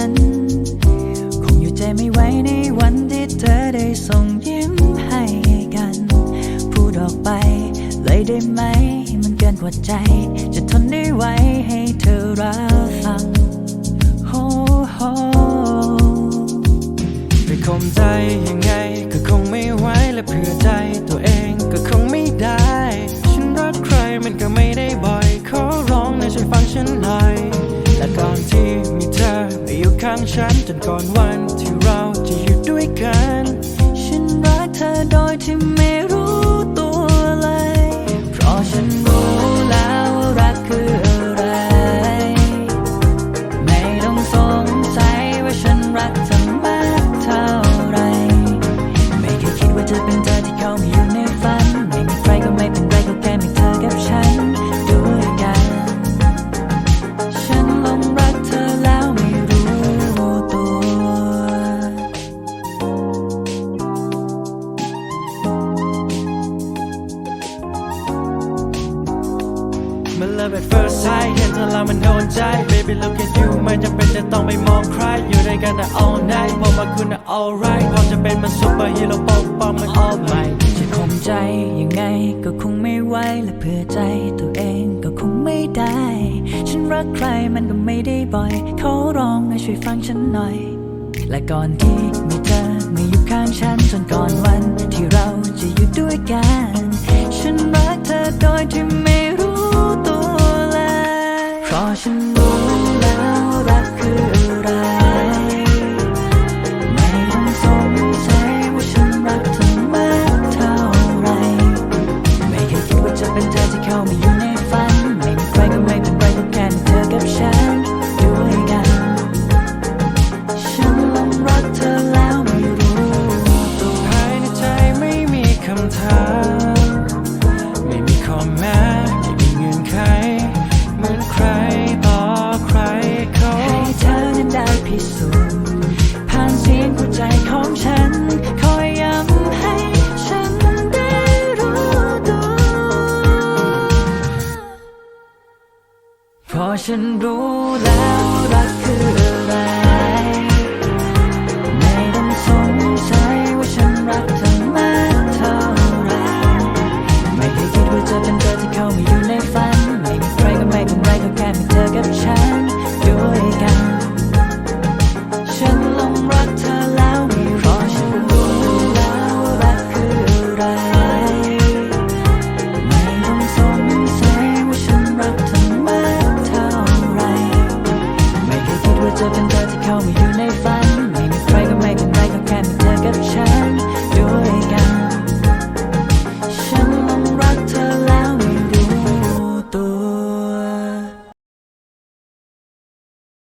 ัน คงอยู่ใจไม่ไหวในวันที่เธอได้ส่งยิ้มให้กัน พูดออกไปเลยได้ไหม มันเกินกว่าใจ จะทนได้ไหวให้เธอรับฟังโฮโฮไปคมใจยังไงก็คงไม่ไหวและเพื่อใจตัว ข้างฉันจนก่อนวันที่เราจะอยู่ด้วยกัน ฉันรักเธอโดยที่ไม่ มัน love at first sight เห็นเธอแล้วมันโดนใจ baby look at you ไม่จำเป็นจะต้องไปมองใคร อยู่ด้วยกันนะ all night พอมาคุณนะ alright พอจะเป็นมัน super hero ปกป้องมัน all my จะข่มใจยังไงก็คงไม่ไหวและเพื่อใจตัวเองก็คงไม่ได้ ฉันรักใครมันก็ไม่ได้บ่อย เขาร้องให้ช่วยฟังฉันหน่อย และก่อนที่มีเธอมาอยู่ข้างฉันจนก่อนวันที่เราจะอยู่ด้วยกัน ฉันรักเธอโดยที่ คำถาม ไม่มีข้อแม้ไม่มีเงื่อนไข เหมือนใครต่อใครเขาให้เธอนั้นได้พิสูจน์ผ่านเสียงหัวใจของฉัน คอยย้ำให้ฉันได้รู้ตัว เพราะฉันรู้แล้วรักคือ ไม่เคย